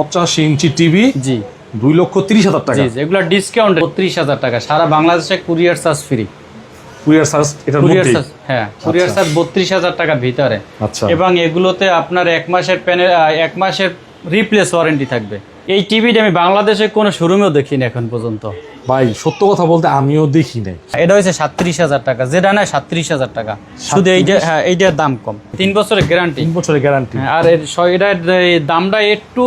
পঁচাশি inch TV জি। দুই লক্ষ তিরিশ হাজার টাকা। এগুলো ডিসকাউন্ট বত্রিশ হাজার টাকা। সারা বাংলাদেশে courier charge free courier charge এটার কুরিয়ার চার্জ হ্যাঁ কুরিয়ার আচ্ছা। চার্জ বত্রিশ হাজার টাকার ভিতরে। আচ্ছা। এবং এগুলোতে আপনার এক মাসের এক মাসের রিপ্লেস ওয়ারেন্টি থাকবে। এই টিভিটা আমি বাংলাদেশে কোনো শোরুমেও দেখিনি এখন পর্যন্ত। ভাই সত্য কথা বলতে আমিও দেখি নাই। এটা হচ্ছে সাতত্রিশ হাজার টাকা। যেটা নেয় সাতত্রিশ হাজার টাকা। শুধু এইটা হ্যাঁ এইটার দাম কম। তিন বছরের গ্যারান্টি তিন বছরের গ্যারান্টি আর এর এটার দামটা একটু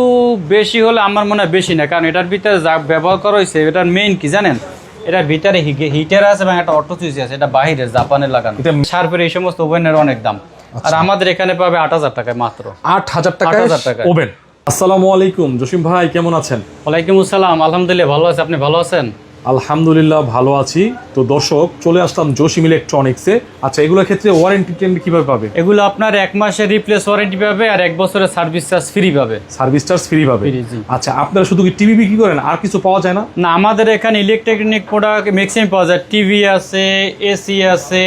বেশি হলে আমার মনে হয় বেশি না কারণ এটার ভিতরে যা ব্যবহার করা হয়েছে এটার মেইন কি জানেন? এটার ভিতরে হিটার আছে এবং একটা অটো সুইচ আছে এটা বাইরের জাপানের লাগানো। এটা- শার্পের এই সমস্ত ওভেনের অনেক দাম। আর আমাদের এখানে পাবে আট হাজার টাকায় মাত্র। আট হাজার টাকা 8,000 টাকায়। ওভেন। আসসালামু আলাইকুম জসিম ভাই কেমন আছেন? ওয়ালাইকুম আসসালাম আলহামদুলিল্লাহ ভালো আছে। আপনি ভালো আছেন? আলহামদুলিল্লাহ ভালো আছি। তো দর্শক চলে আসলাম জসিম ইলেকট্রনিক্সে। আচ্ছা এগুলোর ক্ষেত্রে ওয়ারেন্টি কীভাবে পাবে? এগুলো আপনার এক মাসের রিপ্লেস ওয়ারেন্টি পাবে আর এক বছরের সার্ভিস চার্জ ফ্রি পাবে। সার্ভিস চার্জ ফ্রি পাবে। আচ্ছা আপনারা শুধু কি টিভি বিক্রি করেন? আর কিছু পাওয়া যায় না? না আমাদের এখানে ইলেকট্রনিক প্রোডাক্ট ম্যাক্সিমাম পাওয়া যায়। টিভি আছে এসি আছে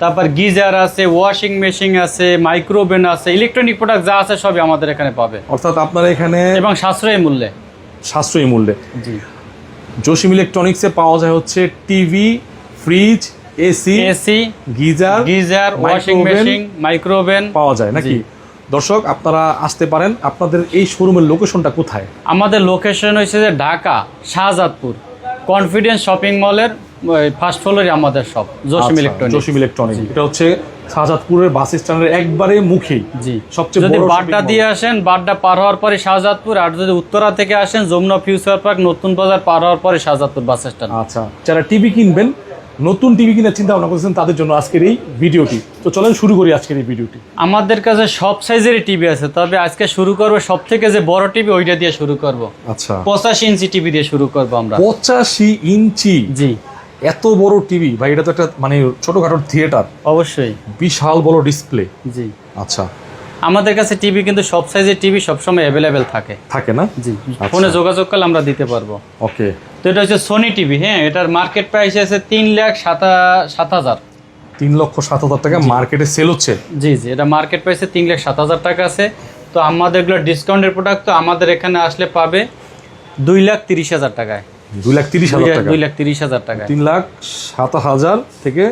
তারপর গিজার আছে ওয়াশিং মেশিন আছে মাইক্রোওভেন আছে ইলেকট্রনিক প্রোডাক্ট যা আছে সবই আমাদের এখানে পাবে। অর্থাৎ আপনারা এখানে এবং সাশ্রয়ী মূল্যে। সাশ্রয়ী মূল্যে। জি। জসিম ইলেকট্রনিক্সে পাওয়া যায় হচ্ছে TV fridge AC AC geyser geyser washing machine micro oven পাওয়া যায় নাকি? দর্শক আপনারা আসতে পারেন। আপনাদের এই শোরুমের লোকেশনটা কোথায়? আমাদের লোকেশন হয়েছে যে ঢাকা শাহজাদপুর। কনফিডেন্স শপিং মলের ফার্স্ট ফ্লোরে আমাদের শপ জসিম আচ্ছা, ইলেকট্রনিক জসিম ইলেকট্রনিক এটা হচ্ছে শাহজাদপুরের বাস স্ট্যান্ডের একবারে মুখেই জি। সবচেয়ে যদি বাড্ডা দিয়ে আসেন বাড্ডা পার হওয়ার পরে শাহজাদপুর আর যদি উত্তরা থেকে আসেন যমুনা ফিউচার পার্ক নতুন বাজার পার হওয়ার পরে শাহজাদপুর বাস স্ট্যান্ড। আচ্ছা যারা টিভি কিনবেন নতুন টিভি কিনার চিন্তা ভাবনা করছেন তাদের জন্য আজকের এই ভিডিওটি। তো চলেন শুরু করি আজকের এই ভিডিওটি। আমাদের কাছে সব সাইজেরই টিভি আছে তবে আজকে শুরু করব সব থেকে যে বড় টিভি ওইটা দিয়ে শুরু করব। আচ্ছা। পঁচাশি ইঞ্চি টিভি দিয়ে শুরু করব আমরা। পঁচাশি ইঞ্চি? জি। এত বড় টিভি ভাই এটা তো একটা মানে ছোটখাটো থিয়েটার অবশ্যই। বিশাল বড় ডিসপ্লে জি। আচ্ছা। আমাদের কাছে টিভি কিন্তু সব সাইজের টিভি সবসময় অ্যাভেলেবেল থাকে। থাকে না? জি। আচ্ছা। ফোনে যোগাযোগ করলে আমরা দিতে পারব। ওকে। তো এটা হচ্ছে সোনি টিভি হ্যাঁ? এটার মার্কেট প্রাইস আছে তিন লাখ সাত সাত হাজার। তিন লক্ষ সাত হাজার টাকা মার্কেটে সেল হচ্ছে? জি জি। এটা মার্কেট প্রাইসে তিন লাখ সাত হাজার টাকা আছে। তো আমাদের এগুলো ডিসকাউন্টের প্রোডাক্ট তো আমাদের এখানে আসলে পাবে দুই লাখ তিরিশ হাজার টাকায়। দুই লাখ তিরিশ হাজার টাকা। দুই লাখ তিরিশ হাজার টাকায় তিন লাখ সাত হাজার থেকে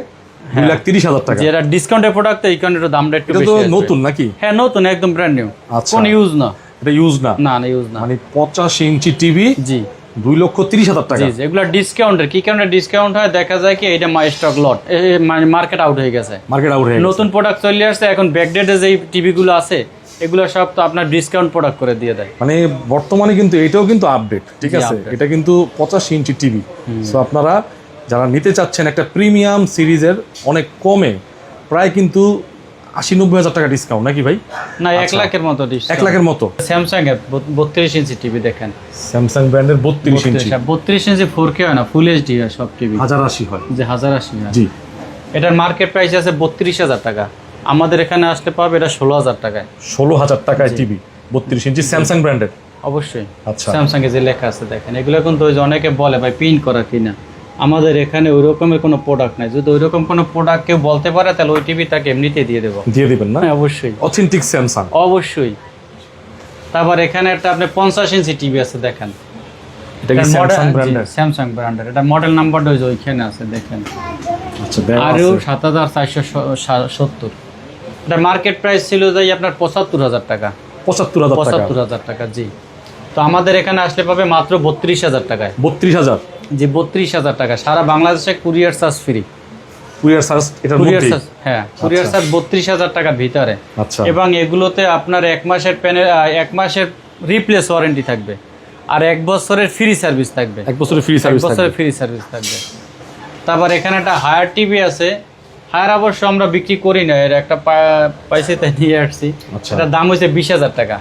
দুই লাখ তিরিশ হাজার টাকা। যেটা ডিসকাউন্টের প্রোডাক্ট এই কারণে দামটা একটু তো নতুন নাকি? হ্যাঁ নতুন একদম ব্র্যান্ড নিউ। কোন ইউজ না। এটা ইউজ না? না না ইউজ না। মানে পঁচাশি ইঞ্চি টিভি জি। দুই লক্ষ তিরিশ হাজার টাকা। জি জি এগুলো ডিসকাউন্টের কি কারণে ডিসকাউন্ট হয়? দেখা যায় কি এটা মাই স্টক লট মানে মার্কেট আউট হয়ে গেছে। মার্কেট আউট হয়ে নতুন প্রোডাক্ট চলে আসছে এখন ব্যাকডেটে যেই টিভিগুলো আছে এগুলো সব তো আপনার ডিসকাউন্ট প্রোডাক্ট করে দিয়ে দেয়। মানে বর্তমানে কিন্তু এটাও কিন্তু আপডেট ঠিক আছে? এটা কিন্তু পঁচাশি ইঞ্চি টিভি সো আপনারা যারা নিতে চাচ্ছেন একটা প্রিমিয়াম সিরিজের অনেক কমে প্রায় কিন্তু আশি নব্বই হাজার টাকা ডিসকাউন্ট নাকি ভাই? না এক আচ্ছা। লাখের মতো এক লাখের মতো? স্যামসাং এর বত্রিশ ইঞ্চি টিভি দেখেন। স্যামসাং ব্র্যান্ডের বত্রিশ ইঞ্চি। বত্রিশ ইঞ্চি ফোর কে হয় না ফুল এইচডি হয় সব টিভি হাজার আশি হয়। যে হাজার আশি। জি। এটার মার্কেট প্রাইস আছে বত্রিশ হাজার টাকা। আমাদের এখানে আসতে পারবে এটা ষোলো হাজার টাকায়। ষোলো হাজার টাকায় টিভি বত্রিশ ইঞ্চি স্যামসাং ব্র্যান্ডের অবশ্যই। আচ্ছা। স্যামসাং এ যে লেখা আছে দেখেন এগুলো কিন্তু ওই যে অনেকে বলে ভাই পিন করা কিনা আমাদের এখানে ওই রকমের কোনো প্রোডাক্ট নাই। যদি ওই রকম কোনো প্রোডাক্ট কেউ বলতে পারে তাহলে ওই টিভি তাকে এমনিতেই দিয়ে দেবো। দিয়ে দিবেন না? হ্যাঁ অবশ্যই। অথেন্টিক স্যামসাং অবশ্যই। তারপর এখানে একটা আপনি পঞ্চাশ ইঞ্চি টিভি আছে দেখেন। এটা কি স্যামসাং ব্র্যান্ডের এটা মডেল নাম্বারটা ওই ওইখানে আছে দেখেন। আচ্ছা আরও সাত হাজার চারশো সত্তর। এটা মার্কেট প্রাইস ছিল যাই আপনার পঁচাত্তর হাজার টাকা। পঁচাত্তর হাজার টাকা। পঁচাত্তর হাজার টাকা জি। তো আমাদের এখানে আসলে পাবে মাত্র বত্রিশ হাজার টাকায়। বত্রিশ হাজার। জি বত্রিশ হাজার টাকা। সারা বাংলাদেশে courier charge free courier charge এটার কুরিয়ার চার্জ হ্যাঁ কুরিয়ার চার্জ বত্রিশ হাজার টাকার ভিতরে। আচ্ছা। এবং এগুলোতে আপনার এক মাসের প্যানে এক মাসের রিপ্লেস ওয়ারেন্টি থাকবে। আর এক বছরের ফ্রি সার্ভিস থাকবে। এক বছরের ফ্রি এক সার্ভিস বছরের ফ্রি সার্ভিস থাকবে। তারপর এখানে একটা হায়ার টিভি আছে। হায়ার অবশ্য আমরা বিক্রি করি না এর একটা পা- পাইছে তাই নিয়ে আসছি। আচ্ছা। এটার দাম হচ্ছে বিশ হাজার টাকা।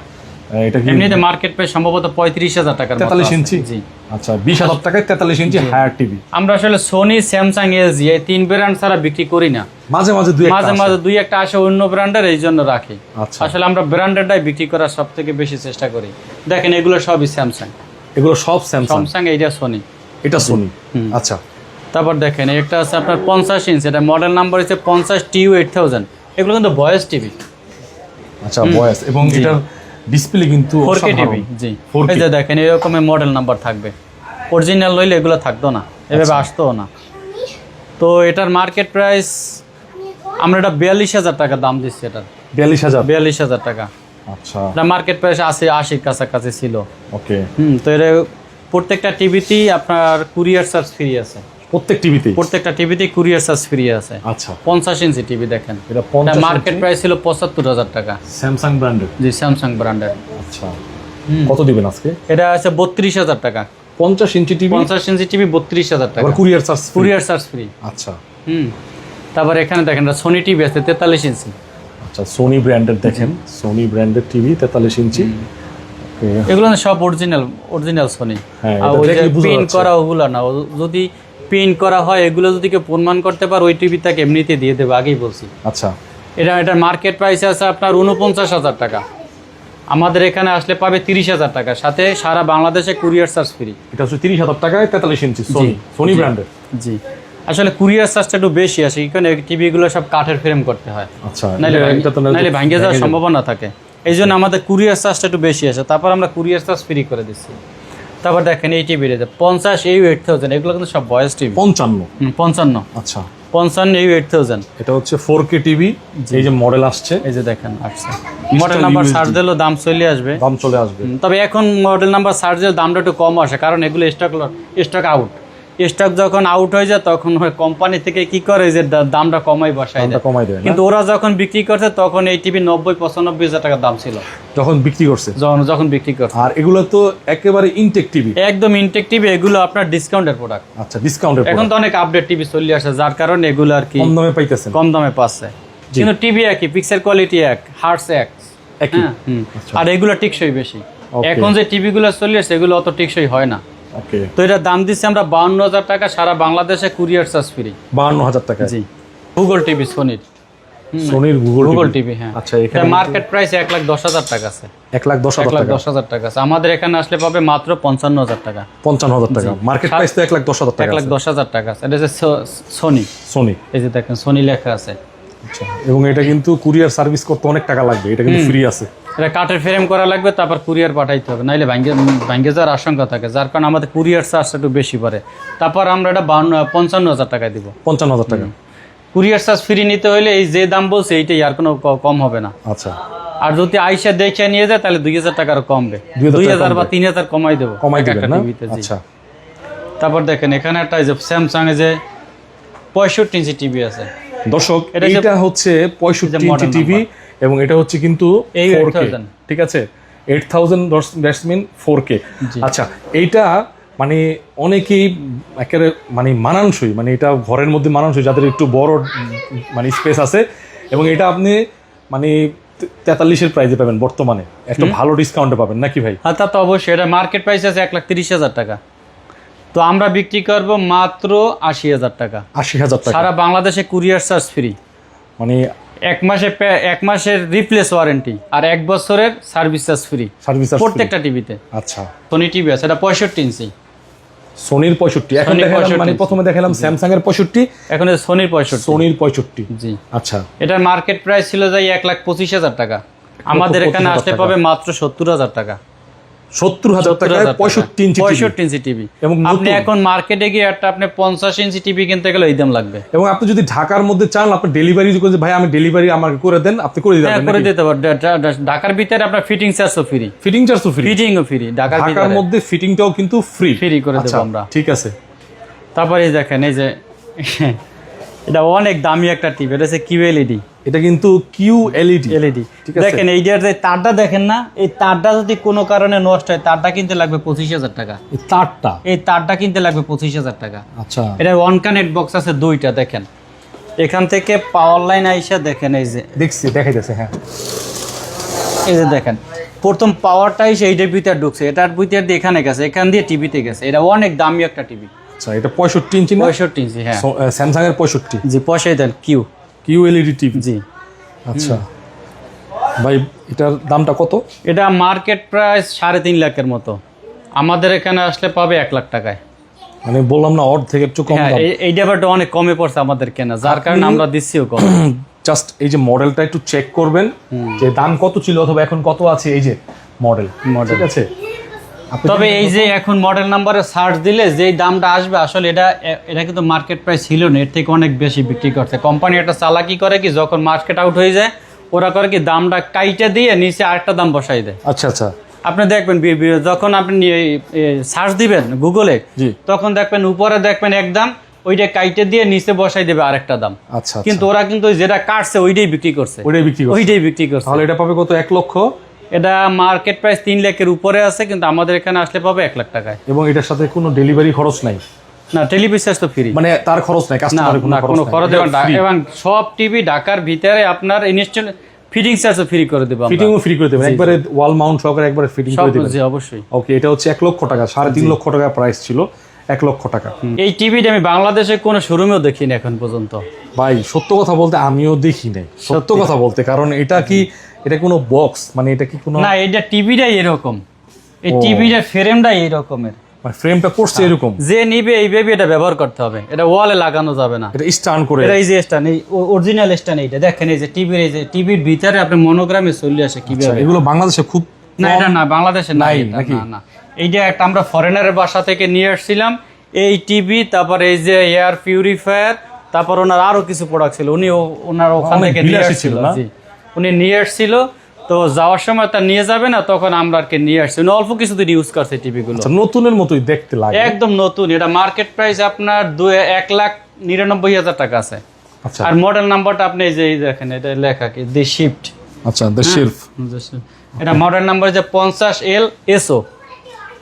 এটা কি এমনিতে মার্কেট প্রাইস সম্ভবত পঁয়ত্রিশ হাজার মতো তেতাল্লিশ ইঞ্চি? জি। আচ্ছা বিশ হাজার টাকায় তেতাল্লিশ ইঞ্চি হায়ার টিভি। আমরা আসলে সোনি স্যামসাং এলজি এই তিন ব্র্যান্ড ছাড়া বিক্রি করি না। মাঝে মাঝে দুই মাঝে একটা মাঝে। দুই একটা আসে অন্য ব্র্যান্ডের এই জন্য রাখি। আচ্ছা। আসলে আমরা ব্র্যান্ডেডটাই বিক্রি করার সব থেকে বেশি চেষ্টা করি। দেখেন এগুলো সবই স্যামসাং এগুলো সব স্যামসাং স্যামসাং এইটা সোনি এটা সোনি আচ্ছা। তারপর দেখেন একটা আছে আপনার পঞ্চাশ ইঞ্চ এটা মডেল নাম্বার হচ্ছে পঞ্চাশ টিউ এইট থাউজেন্ড এগুলো কিন্তু ভয়েস টিভি আচ্ছা বয়স। এবং এটার ডিসপ্লে কিন্তু ফোর কে টিভি জি। এই যে দেখেন এরকমের মডেল নাম্বার থাকবে। অরিজিনাল লইলে এগুলো থাকতো না এভাবে আচ্ছা। আসতো না। তো এটার মার্কেট প্রাইস আমরা এটা বিয়াল্লিশ হাজার টাকা দাম দিচ্ছি এটার। বিয়াল্লিশ হাজার। বিয়াল্লিশ হাজার টাকা। আচ্ছা। এটা মার্কেট প্রাইস আশি আশির কাছাকাছি ছিল। ওকে। হুম তো এটা প্রত্যেকটা টিভিতেই আপনার কুরিয়ার চার্জ ফ্রি আছে। প্রত্যেক টিভিতে প্রত্যেকটা টিভিতেই কুরিয়ার চার্জ ফ্রি আছে। আচ্ছা। পঞ্চাশ ইঞ্চি টিভি দেখেন। এটা মার্কেট প্রাইস ছিল পঁচাত্তর হাজার টাকা। স্যামসাং ব্র্যান্ডের জি স্যামসাং ব্র্যান্ডের আচ্ছা। কত দিবেন আজকে? এটা আছে বত্রিশ হাজার টাকা। পঞ্চাশ ইঞ্চি টিভি? পঞ্চাশ ইঞ্চি টিভি বত্রিশ হাজার টাকা। Courier charge courier charge free আচ্ছা। হুম। তারপর এখানে দেখেন সোনি টিভি আছে তেতাল্লিশ ইঞ্চি। আচ্ছা সোনি ব্র্যান্ডের দেখেন। সোনি ব্র্যান্ডের টিভি তেতাল্লিশ ইঞ্চি। এগুলো সব অরিজিনাল অরিজিনাল সোনি হ্যাঁ, আর ওই যাচ্ছে। করা ওগুলো না। যদি প্রিন্ট করা হয় এগুলো যদি কেউ প্রমাণ করতে পারে ওই টিভিটাকে এমনিতে দিয়ে দেবে আগেই বলছি। আচ্ছা। এটা এটার মার্কেট প্রাইস আছে আপনার উনপঞ্চাশ হাজার টাকা। আমাদের এখানে আসলে পাবে তিরিশ হাজার টাকা সাথে সারা বাংলাদেশে কুরিয়ার চার্জ ফ্রি এটা হচ্ছে তিরিশ হাজার টাকায় তেতাল্লিশ ইঞ্চি সোনি সোনি ব্র্যান্ডের জি। আসলে কুরিয়ার চার্জটা একটু বেশি আসে কারণ টিভিগুলো সব কাঠের ফ্রেম করতে হয়। আচ্ছা নাহলে ভাঙ্গে যাওয়ার ভেঙে সম্ভাবনা থাকে। এই জন্য আমাদের কুরিয়ার চার্জটা একটু বেশি আসে তারপর আমরা কুরিয়ার চার্জ ফ্রি করে দিচ্ছি। তারপর দেখেন এই টিভি রয়েছে পঞ্চাশ এই এইট থাউজেন্ড এগুলো কিন্তু সব বয়স টিভি পঞ্চান্ন। পঞ্চান্ন। আচ্ছা। পঞ্চান্ন এই এইট থাউজেন্ড এটা হচ্ছে ফোর কে টিভি এই যে মডেল আসছে। এই যে দেখেন আচ্ছা মডেল নাম্বার সার্চ দিলেও দাম চলে আসবে। দাম চলে আসবে। তবে এখন মডেল নাম্বার সার্চ দিলে দামটা একটু কম আসে কারণ এগুলো স্টক স্টক আউট স্টক যখন আউট হয়ে যায় তখন কোম্পানি থেকে কি করে যে দামটা কমাই বসায় কমাই দেয়। কিন্তু ওরা যখন বিক্রি করছে তখন এই টিভি নব্বই পঁচানব্বই হাজার টাকার দাম ছিল। যখন বিক্রি করছে? যখন যখন বিক্রি করছে। আর এগুলো তো একেবারে ইনটেক টিভি একদম ইনটেক টিভি এগুলো আপনার ডিসকাউন্টের প্রোডাক্ট আচ্ছা ডিসকাউন্টের এখন তো অনেক আপডেট টিভি চলে আসে যার কারণে এগুলো আর কি কম দামে পাইতেছেন। কম দামে পাচ্ছে। কিন্তু টিভি একই পিক্সেল কোয়ালিটি এক হার্টস এক। হ্যাঁ, হুম। আর এগুলো টিকসই বেশি। এখন যে টিভিগুলো চলে আসে এগুলো অত টিকসই হয় না। তো এটার দাম দিচ্ছি আমরা বাউন্ন হাজার টাকা সারা বাংলাদেশে কুরিয়ার চার্জ ফ্রি। বাহান্ন হাজার টাকা। জি। গুগল টিভি সোনির সোনির গুগল গুগল টিভি হ্যাঁ। আচ্ছা এখানে মার্কেট প্রাইস এক লাখ দশ হাজার টাকা আছে। এক লাখ দশ এক হাজার লাখ টাকা। দশ হাজার টাকা আছে। আমাদের এখানে আসলে পাবে মাত্র পঞ্চান্ন হাজার টাকা। পঞ্চান্ন হাজার টাকা। মার্কেট প্রাইস তো এক লাখ দশ হাজার এক টাকা লাখ দশ হাজার টাকা আছে। এটা হচ্ছে সোনি সোনি এই যে দেখেন সোনি লেখা আছে। আচ্ছা এবং এটা কিন্তু কুরিয়ার সার্ভিস করতে অনেক টাকা লাগবে। এটা কিন্তু ফ্রি আছে। এটা কাঠের ফ্রেম করা লাগবে তারপর কুরিয়ার পাঠাইতে হবে। নাইলে ভাঙ্গে ভাঙ্গে যাওয়ার আশঙ্কা থাকে যার কারণে আমাদের কুরিয়ার চার্জটা একটু বেশি পড়ে। তারপর আমরা এটা বাউন্ন পঞ্চান্ন হাজার টাকায় দিব। পঞ্চান্ন হাজার টাকা। কুরিয়ার চার্জ ফ্রি নিতে হলে এই যে দাম বলছে এইটাই আর কোনো কম হবে না। আচ্ছা। আর যদি আইসা দেখে নিয়ে যায় তাহলে দুই হাজার টাকার কমবে। দুই হাজার বা তিন হাজার কমাই দেবো কমাই। আচ্ছা। তারপর দেখেন এখানে একটা যে স্যামসাং এ যে পঁয়ষট্টি ইঞ্চি টিভি আছে। দর্শক এটা হচ্ছে পঁয়ষট্টি ইঞ্চি টিভি এবং এটা হচ্ছে কিন্তু এই ফোর কে 8000 ঠিক আছে? Eight thousand that's mean four K আচ্ছা এইটা মানে অনেকেই একেবারে মানে মানানসই মানে এটা ঘরের মধ্যে মানানসই যাদের একটু বড় মানে স্পেস আছে। এবং এটা আপনি মানে তেতাল্লিশের প্রাইজে পাবেন বর্তমানে। একটা ভালো ডিসকাউন্টে পাবেন নাকি ভাই? আর তা তো অবশ্যই। এটা মার্কেট প্রাইস আছে এক লাখ তিরিশ হাজার টাকা। তো আমরা বিক্রি করব মাত্র আশি হাজার টাকা। আশি হাজার টাকা। সারা বাংলাদেশে কুরিয়ার চার্জ ফ্রি মানে এক মাসে এক মাসের রিপ্লেস ওয়ারেন্টি আর এক বছরের সার্ভিস চার্জ ফ্রি সার্ভিস প্রত্যেকটা টিভিতে আচ্ছা। সোনি টিভি আছে এটা পঁয়ষট্টি ইঞ্চি সোনির পঁয়ষট্টি। এখন দেখালাম মানে প্রথমে দেখালাম স্যামসাং এর পঁয়ষট্টি। এখন সোনির পঁয়ষট্টি। সোনির পঁয়ষট্টি। জি। আচ্ছা। এটার মার্কেট প্রাইস ছিল যাই এক লাখ পঁচিশ হাজার টাকা। আমাদের এখানে আসতে পাবে মাত্র সত্তর হাজার টাকা। সত্তর হাজার টাকায় পঁয়ষট্টি ইঞ্চি পঁয়ষট্টি ইঞ্চি টিভি। এবং আপনি এখন মার্কেটে গিয়ে একটা আপনি পঞ্চাশ ইঞ্চি টিভি কিনতে গেলে এই দাম লাগবে। এবং আপনি যদি ঢাকার মধ্যে চান আপনি ডেলিভারি করে ভাই আমি ডেলিভারি আমাকে করে দেন আপনি করে হ্যাঁ দিবেন করে দিতে পারবেন। ঢাকার ভিতরে আপনার ফিটিং চার্জও ফ্রি ফিটিং চার্জ তো ফ্রি ফিটিংও ফ্রি ঢাকার ঢাকার মধ্যে ফিটিংটাও কিন্তু ফ্রি ফ্রি করে দেবো আমরা। ঠিক আছে। তারপরে দেখেন এই যে এটা অনেক দামি একটা টিভি এটা হচ্ছে কিউ এলইডি এটা কিন্তু কিউ এলইডি এলইডি। দেখেন এইটার যে তারটা দেখেন না এই তারটা যদি কোনো কারণে নষ্ট হয় তারটা কিনতে লাগবে পঁচিশ হাজার টাকা। এই তারটা? এই তারটা কিনতে লাগবে পঁচিশ হাজার টাকা। আচ্ছা। এটা ওয়ান কানেক্ট বক্স আছে দুইটা দেখেন। এখান থেকে পাওয়ার লাইন আইসা দেখেন এই যে। দেখছি দেখাইতেছে হ্যাঁ। এই যে দেখেন প্রথম পাওয়ারটা এসে এইটার ভিতরে ঢুকছে এটার ভিতর দিয়ে এখানে গেছে এখান দিয়ে টিভিতে গেছে। এটা অনেক দামি একটা টিভি। আচ্ছা এটা পঁয়ষট্টি ইঞ্চি পঁয়ষট্টি ইঞ্চি হ্যাঁ। স্যামসাং এর পঁয়ষট্টি। জি পয়সাই দেন কিউ কিউ এলইডি টিভি জি। আচ্ছা। ভাই এটার দামটা কত? এটা মার্কেট প্রাইস সাড়ে তিন লাখের মতো। আমাদের এখানে আসলে পাবে এক লাখ টাকায়। মানে বললাম না অর্ধেক একটু কম হ্যাঁ দাম। এই- ব্যাপারটা অনেক কমে পড়ছে আমাদের কেনা। যার কারণে আমরা দিচ্ছিও কম। জাস্ট এই যে মডেলটা একটু চেক করবেন। যে দাম কত ছিল অথবা এখন কত আছে এই যে মডেল। ঠিক আছে? তবে এই যে এখন মডেল নাম্বারে সার্চ দিলে যেই দামটা আসবে আসলে এটা এটা কিন্তু মার্কেট প্রাইস ছিল না এর থেকে অনেক বেশি বিক্রি করছে। কোম্পানি একটা চালাকি করে কি যখন মার্কেট আউট হয়ে যায় ওরা করে কি দামটা কাইটা দিয়ে নিচে আরেকটা দাম বসাই দেয়। আচ্ছা আচ্ছা। আপনি দেখবেন যখন আপনি সার্চ দিবেন গুগলে তখন দেখবেন উপরে দেখবেন এক দাম ওইটা কাইটে দিয়ে নিচে বসাই দেবে আরেকটা দাম। আচ্ছা। কিন্তু ওরা কিন্তু যেটা কাটছে ওইটাই বিক্রি করছে। ওইটাই বিক্রি করছে। ওইটাই বিক্রি করছে। তাহলে এটা পাবে কত? এক লক্ষ? এটা মার্কেট প্রাইস তিন লাখের উপরে আছে কিন্তু আমাদের এখানে আসলে পাবে এক লাখ টাকায়। এবং এটার সাথে কোনো ডেলিভারি খরচ নাই? না টেলিভিশন তো ফ্রি মানে তার খরচ নাই কাস্টমারের কোনো খরচ এবং সব টিভি ঢাকার ভিতরে আপনার ইনস্টল ফিটিং চার্জও ফ্রি করে দেবো আমরা। ফিটিংও ফ্রি করে দেবেন একবারে ওয়াল মাউন্ট সহকারে একবারে ফিটিং করে দেবেন। জি অবশ্যই। ওকে এটা হচ্ছে এক লক্ষ টাকা সাড়ে তিন লক্ষ টাকা প্রাইস ছিল। এক লক্ষ টাকা। এই টিভিটা আমি বাংলাদেশে কোনো শোরুমেও দেখিনি এখন পর্যন্ত। ভাই সত্য কথা বলতে আমিও দেখি নাই। সত্য। কথা বলতে কারণ এটা কি এটা কোনো বক্স? মানে এটা কি কোনো না এটা টিভিটাই এরকম। এই টিভিটার ফ্রেমটাই এই রকমের মানে ফ্রেমটা করছে এরকম। যে নিবে এই বেবি এটা ব্যবহার করতে হবে। এটা ওয়ালে লাগানো যাবে না। এটা করে। এটা এই যে স্ট্যান্ড এই অরিজিনাল স্ট্যান্ড এইটা। দেখেন এই যে টিভির এই যে টিভির ভিতরে আপনি মনোগ্রামে চলে আসে আচ্ছা, কীভাবে। এগুলো বাংলাদেশে খুব না এটা না বাংলাদেশে নাই? না না। এইটা একটা আমরা ফরেনারের বাসা থেকে নিয়ে আসছিলাম। এই টিভি তারপর এই যে এয়ার পিউরিফায়ার তারপর ওনার আরও কিছু প্রোডাক্ট ছিল। উনি ওনার ওখান থেকে নিয়ে আসছিল উনি নিয়ে আসছিল। তো যাওয়ার সময় তা নিয়ে যাবে না তখন আমরা আর কি নিয়ে আসছি। অল্প কিছুদিন ইউজ করছে টিভিগুলো আচ্ছা, নতুনের মতোই দেখতে লাগে। একদম নতুন। এটা মার্কেট প্রাইস আপনার দুই এক লাখ নিরানব্বই হাজার টাকা আছে। আচ্ছা। আর মডেল নাম্বারটা আপনি এই যে এই দেখেন এটা লেখা কি দি শিফট আচ্ছা দ্য শেলফ এটা মডেল নাম্বার যে পঞ্চাশ এল এসও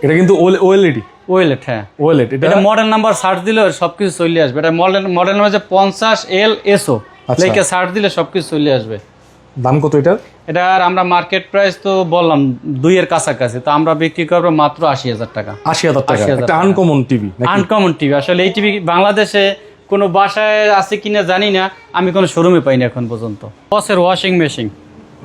এটা কিন্তু ওএলইডি ওয়েলেট হ্যাঁ। ওএলইড এটা এটা মডেল নাম্বার সার্চ দিলে সবকিছু চলে আসবে। এটা মডেল মডেল নাম্বার যে পঞ্চাশ এল এসও। লেখে সার্চ দিলে সবকিছু চলে আসবে। দাম কত এটার? এটা আর আমরা মার্কেট প্রাইস তো বললাম দুইয়ের কাছাকাছি। তো আমরা বিক্রি করব মাত্র আশি হাজার টাকা। আশি হাজার টাকা। 80,000 একটা টাকা। আনকমন টিভি আনকমন টিভি আসলে এই টিভি বাংলাদেশে কোনো বাসায় আছে কিনা জানি না। আমি কোনো শোরুমে পাইনি এখন পর্যন্ত। বসের ওয়াশিং মেশিন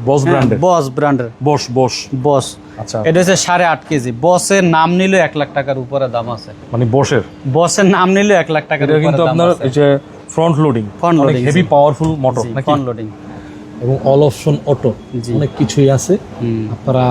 বস ব্র্যান্ডের বস ব্র্যান্ডের বস বস বস আচ্ছা। এটা হচ্ছে সাড়ে আট কেজি। বসের নাম নিলে এক লাখ টাকার উপরে দাম আছে। মানে বসের বসের নাম নিলে এক লাখ টাকার উপরে কিন্তু দাম আপনার আছে। এই যে ফ্রন্ট লোডিং Front অনেক হেভি পাওয়ারফুল মোটর নাকি? ফ্রন্ট লোডিং এবং অল অপশন অটো অনেক কিছুই আছে। আপনারা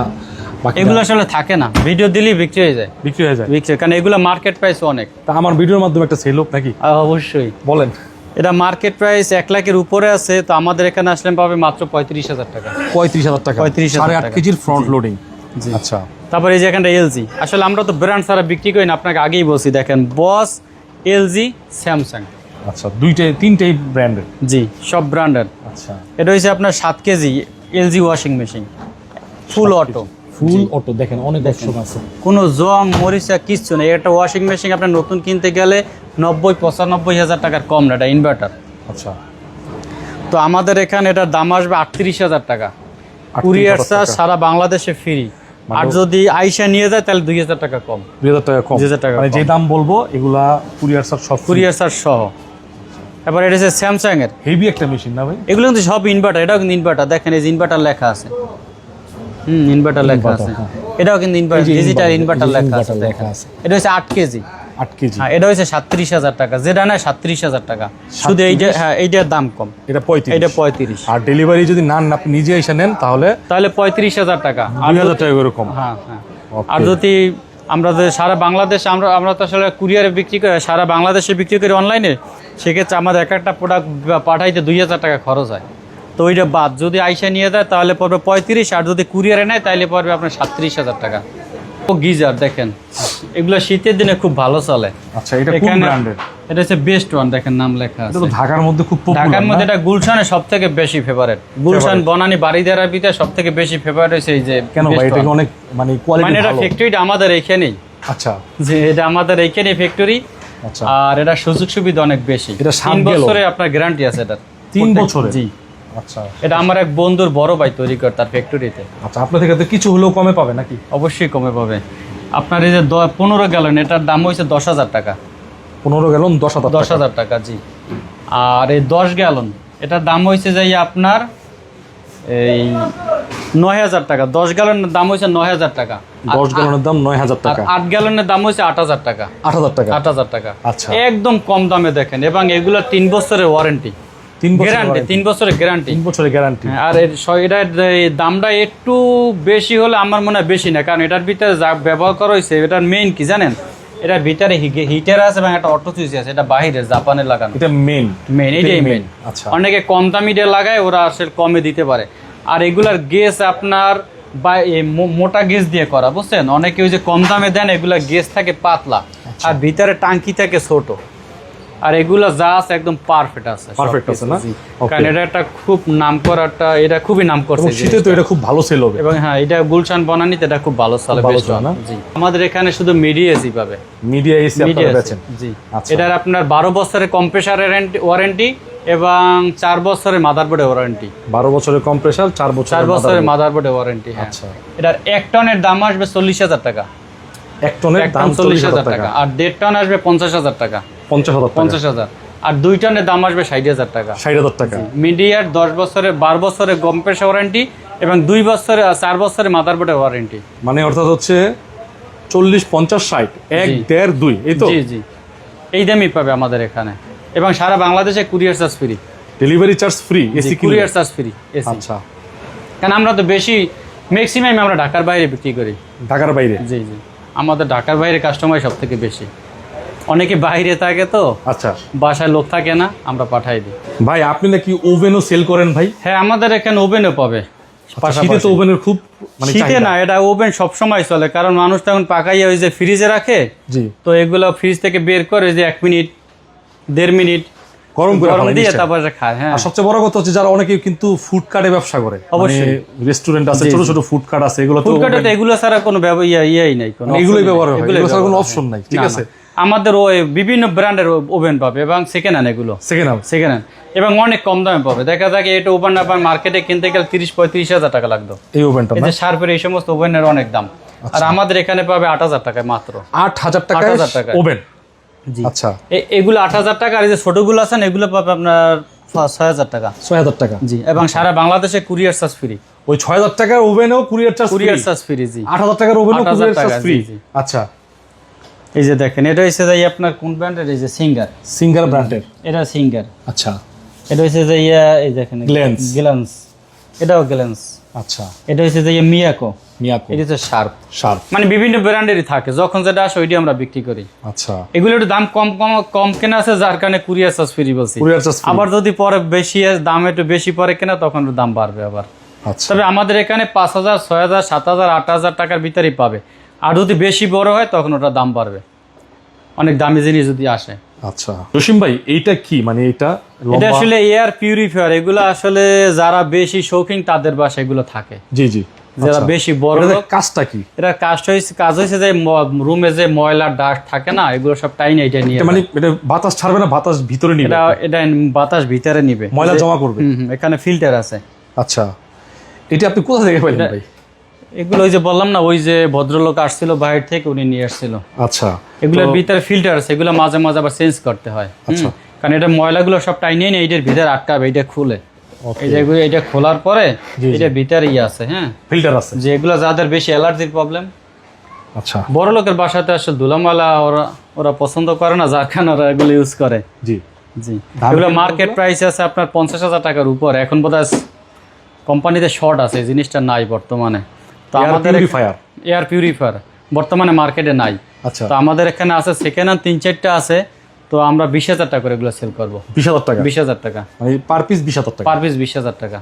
বাকি এগুলো আসলে থাকে না। ভিডিও দিলেই বিক্রি হয়ে যায়। বিক্রি হয়ে যায়। বিক্রি কারণ এগুলো মার্কেট প্রাইস অনেক। তা আমার ভিডিওর মাধ্যমে একটা সেল হোক নাকি? অবশ্যই। বলেন। এটা মার্কেট প্রাইস এক লাখের উপরে আছে তো আমাদের এখানে আসলে পাবে মাত্র পঁয়ত্রিশ হাজার টাকা। পঁয়ত্রিশ হাজার টাকা। পঁয়ত্রিশ হাজার আট কেজির ফ্রন্ট লোডিং আচ্ছা। তারপরে এই যে এখানটা এলজি আসলে আমরা তো ব্র্যান্ড ছাড়া বিক্রি করি না আপনাকে আগেই বলছি দেখেন বস এলজি স্যামসাং আচ্ছা দুইটাই তিনটেই ব্র্যান্ডের জি সব ব্র্যান্ডের আচ্ছা। এটা হচ্ছে আপনার সাত KG LG washing machine full auto full auto দেখেন অনেক অপশন আছে। কোনো জং মরিচা কিচ্ছু নেই। একটা ওয়াশিং মেশিন আপনার নতুন কিনতে গেলে নব্বই পঁচানব্বই হাজার টাকার কম না এটা ইনভার্টার আচ্ছা। তো আমাদের এখানে এটার দাম আসবে আটত্রিশ হাজার টাকা। কুরিয়ার চার্জ সারা বাংলাদেশে ফ্রি আর যদি আইসা নিয়ে যায় তাহলে দুই হাজার টাকা কম। দুই হাজার টাকা কম। 2000 টাকা মানে যে দাম বলব এগুলা কুরিয়ার সার সব কুরিয়ার চার্জ সহ। এবার এটা হচ্ছে স্যামসাং এর হেভি একটা মেশিন না ভাই? এগুলো কিন্তু সব ইনভার্টার এটাও কিন্তু ইনভার্টার দেখেন এই ইনভার্টার লেখা আছে। হুম ইনভার্টার লেখা আছে। হ্যাঁ। এটাও কিন্তু ইনভার্টার ডিজিটাল ইনভার্টার লেখা। আছে। এটা হচ্ছে আট কেজি। আট কেজি। হ্যাঁ এটা হচ্ছে সাতত্রিশ হাজার টাকা। যেটা না সাতত্রিশ হাজার টাকা। শুধু এইটা হ্যাঁ এইটার দাম কম। এটা পঁয়ত্রিশ। এটা পঁয়ত্রিশ। আর ডেলিভারি যদি না না আপনি নিজে এসে নেন তাহলে তাহলে পঁয়ত্রিশ হাজার টাকা। দুই হাজার টাকা এরকম হ্যাঁ হ্যাঁ। আর যদি আমরা যদি সারা বাংলাদেশ আমরা আমরা তো আসলে কুরিয়ারে বিক্রি করে সারা বাংলাদেশে বিক্রি করি অনলাইনে সেক্ষেত্রে আমাদের এক একটা প্রোডাক্ট পাঠাইতে দুই হাজার টাকা খরচ হয়। তো ওইটা বাদ। যদি আইসা নিয়ে যায় তাহলে পড়বে পঁয়ত্রিশ আর যদি কুরিয়ারে নেয় তাহলে পড়বে আপনার সাতত্রিশ হাজার টাকা। গিজার দেখেন। এগুলো শীতের দিনে খুব ভালো চলে। আচ্ছা এটা কোন ব্র্যান্ডের এটা হচ্ছে বেস্ট ওয়ান দেখেন নাম লেখা আছে। ঢাকার মধ্যে খুব ঢাকার মধ্যে এটা গুলশানের সব থেকে বেশি ফেভারেট গুলশান বনানি বাড়িদারার ভিতরে সব থেকে বেশি ফেভারেট হয়েছে এই যে কেন ভাই এটা অনেক মানে মানে এটা ফ্যাক্টরিটা আমাদের এখানেই। আচ্ছা। যে এটা আমাদের এইখানে ফ্যাক্টরি আচ্ছা। আর এটা সুযোগ সুবিধা অনেক বেশি। এটা সাত তিন বছরে আপনার গ্যারান্টি আছে এটা তিন বছরে? জি। আচ্ছা। এটা আমার এক বন্ধুর বড় ভাই তৈরি করে তার ফ্যাক্টরিতে। আচ্ছা আপনার থেকে তো কিছু হলেও কমে পাবে নাকি? অবশ্যই কমে পাবে। আপনার এই যে পনেরো গ্যালন এটার দাম হয়েছে দশ হাজার টাকা। পনেরো গ্যালন দশ হাজার দশ হাজার টাকা জি। আর এই দশ গ্যালন এটার দাম হয়েছে যাই আপনার এই নয় হাজার টাকা। দশ গ্যালনের দাম হয়েছে নয় হাজার টাকা। দশ গ্যালনের দাম নয় হাজার টাকা। আট গ্যালনের দাম হয়েছে আট হাজার টাকা। আট হাজার টাকা। আট হাজার টাকা। আচ্ছা। একদম কম দামে দেখেন এবং এগুলো তিন বছরের ওয়ারেন্টি তিন গ্যারান্টি। তিন বছরের গ্যারান্টি তিন বছরের গ্যারান্টি আর এর এটার দামটা একটু বেশি হলে আমার মনে হয় বেশি না কারণ এটার ভিতরে যা ব্যবহার করা হয়েছে এটার মেইন কি জানেন? এটার ভিতরে হিটার আছে এবং একটা অটো সুইচ আছে এটা লাগানো। এটা মেন এটাই আচ্ছা। অনেকে কম দামি দিয়ে লাগায় ওরা আসলে কমে দিতে পারে। আর এগুলার গেস আপনার বা মোটা গেস দিয়ে করা বুঝছেন? অনেকে ওই যে কম দামে দেন এগুলা গেস থাকে পাতলা। আচ্ছা। আর ভিতরে টাঙ্কি থাকে ছোট। আর এগুলা যা আছে একদম পারফেক্ট আছে সবকিছু, আছে না? কারণ এটা একটা খুব নাম করা একটা এটা খুবই নাম করছে শীতে তো এটা খুব ভালো সেল হবে। এবং হ্যাঁ এটা গুলশান বনানিতে এটা খুব ভালো বেশ চলে না? জি। আমাদের এখানে শুধু মিডিয়া এসি পাবে। মিডিয়া এসি আপনারা বেচেন। জি। আচ্ছা। এটার আপনার বারো বছরের কম্প্রেসারের ওয়ারেন্টি এবং চার বছরের মাদারবোর্ডের ওয়ারেন্টি বারো বছরের কম্প্রেসার চার বছর চার বছরের মাদারবোর্ডের ওয়ারেন্টি হ্যাঁ। আচ্ছা। এটার এক টনের দাম আসবে চল্লিশ হাজার টাকা। এক টনের এক দাম চল্লিশ হাজার টাকা। আর দেড় টন আসবে পঞ্চাশ হাজার টাকা। পঞ্চাশ হাজার পঞ্চাশ হাজার। আর দুই টনের দাম আসবে ষাট হাজার টাকা। ষাট হাজার টাকা। মিডিয়ার দশ বছরের বারো বছরের কম্প্রেসার ওয়ারেন্টি এবং দুই বছরের চার বছরের মাদারবোর্ডের ওয়ারেন্টি। মানে অর্থাৎ হচ্ছে চল্লিশ পঞ্চাশ ষাট এক দেড় দুই এই তো? জি জি। এই দামই পাবে আমাদের এখানে। এবং সারা বাংলাদেশে courier charge free. Delivery charge free AC courier charge free AC আচ্ছা। কারণ আমরা তো বেশি ম্যাক্সিমাম আমরা ঢাকার বাইরে বিক্রি করি। ঢাকার বাইরে? জি জি। আমাদের ঢাকার বাইরে কাস্টমার সব থেকে বেশি। অনেকে বাইরে থাকে তো। আচ্ছা। বাসায় লোক থাকে না আমরা পাঠাই দিই। ভাই আপনি নাকি ওভেনও সেল করেন ভাই? হ্যাঁ আমাদের এখানে ওভেনও পাবে। আচ্ছা, শীতে তো ওভেনের খুব মানে শীতে না এটা ওভেন সব সময় চলে কারণ মানুষ তখন পাকাইয়া ওই যে ফ্রিজে রাখে। জি। তো এগুলো ফ্রিজ থেকে বের করে যে এক মিনিট দেড় মিনিট গরম করে দিয়ে। তারপরে খায় হ্যাঁ। সবচেয়ে বড় কথা হচ্ছে যারা অনেকে কিন্তু ফুড কার্টে ব্যবসা করে। অবশ্যই। রেস্টুরেন্ট আছে ছোট ছোট ফুড কার্ট আছে এগুলো ছাড়া কোনো ইয়া ইয়েই নাই কোনো মানে এগুলোই ব্যবহার হয়, এগুলো ছাড়া কোনো ব্যবহার নাই, ঠিক আছে? আমাদের ওই বিভিন্ন ব্র্যান্ডের ওভেন পাবে এবং সেকেন্ড হ্যান্ড এগুলো। সেকেন্ড হ্যান্ড সেকেন্ড হ্যান্ড এবং অনেক কম দামে পাবে। দেখা যায় এটা ওভেন আপনার মার্কেটে কিনতে গেলে তিরিশ পঁয়ত্রিশ হাজার টাকা লাগতো। এই ওভেনটা এই যে শার্পের এই সমস্ত ওভেনের অনেক দাম। আর আমাদের এখানে পাবে আট হাজার টাকায় মাত্র। আট হাজার টাকা 8,000 টাকায়। ওভেন? জি। আচ্ছা। এগুলো আট হাজার টাকা আর এই যে ছোটগুলো আছেন এগুলো পাবে আপনার ছয় হাজার টাকা। ছয় হাজার টাকা। জি এবং সারা বাংলাদেশে কুরিয়ার চার্জ ফ্রি। ওই ছয় হাজার টাকার ওভেনও courier charge courier charge free জি। আট হাজার টাকার ওভেনও 8,000 কুরিয়ার চার্জ টাকা, ফ্রি। আচ্ছা। এই যে দেখেন এটা হচ্ছে যাই আপনার কোন ব্র্যান্ডের এই যে সিঙ্গার সিঙ্গার ব্র্যান্ডের এটা সিঙ্গার আচ্ছা। এটা হচ্ছে যে ইয়া এই দেখেন Glance। গ্ল্যান্স এটাও গ্ল্যান্স আচ্ছা। এটা হচ্ছে যে মিয়াকো মিয়াকো এটা হচ্ছে শার্প শার্প মানে বিভিন্ন ব্র্যান্ডেরই থাকে যখন যেটা আসে ওইটি আমরা বিক্রি করি। আচ্ছা। এগুলো একটু দাম কম কম কম কেনা আছে যার কারণে কুরিয়ার চার্জ ফ্রি বলছি। কুরিয়ার চার্জ আবার যদি পরে বেশি দাম একটু বেশি পরে কেনা তখন দাম বাড়বে আবার। আচ্ছা। তবে আমাদের এখানে পাঁচ হাজার ছয় হাজার সাত হাজার আট হাজার টাকার ভিতরেই পাবে। আর যদি বেশি বড় হয় তখন ওটা দাম বাড়বে। অনেক দামি জিনিস যদি আসে। আচ্ছা। জসিম ভাই এইটা কি? মানে এটা এটা আসলে এয়ার পিউরিফায়ার। এগুলো আসলে যারা বেশি শৌখিন তাদের বাসা এগুলো থাকে। জি জি। যারা আচ্ছা। বেশি বড় কাজটা কি? এটা কাজ হয়েছে কাজ হয়েছে যে রুমে যে ময়লা ডাস্ট থাকে না এগুলো সব টাইনে এটা নিয়ে মানে এটা বাতাস ছাড়বে না বাতাস ভিতরে নিবে? এটা এটা বাতাস ভিতরে নিবে। ময়লা জমা করবে? এখানে ফিল্টার আছে। আচ্ছা। এটা আপনি কোথা থেকে পেলেন ভাই? এগুলো ওই যে বললাম না ওই যে ভদ্রলোক আসছিল বাইরে থেকে উনি নিয়ে আসছিল। আচ্ছা এগুলোর ভিতরে ফিল্টার আছে এগুলো মাঝে মাঝে আবার চেঞ্জ করতে হয় আচ্ছা। কারণ এটা ময়লাগুলো সব টাইনে নিয়ে এইটার ভিতরে আটকাবে এটা খুলে। এটা খোলার পরে। এটা ভিতরে ইয়ে আছে হ্যাঁ? ফিল্টার আছে। যে এগুলো যাদের বেশি অ্যালার্জির প্রবলেম আচ্ছা। বড় লোকের বাসাতে আসলে ধুলামালা ওরা ওরা পছন্দ করে না যার কারণে ওরা এগুলো ইউজ করে। জি। জি। এগুলো মার্কেট প্রাইস আছে আপনার পঞ্চাশ হাজার টাকার উপর। এখন বোধহয় কোম্পানিতে শর্ট আছে জিনিসটা নাই বর্তমানে। তো এয়ার আমাদের পিউরিফায়ার এয়ার পিউরিফায়ার বর্তমানে মার্কেটে নাই। আচ্ছা। তো আমাদের এখানে আছে সেকেন্ড হ্যান্ড তিন চারটা আছে তো আমরা বিশ হাজার টাকা করে এগুলো সেল করব। বিশ হাজার টাকা? বিশ হাজার টাকা। মানে পার পিস বিশ হাজার টাকা। পার পিস বিশ হাজার টাকা।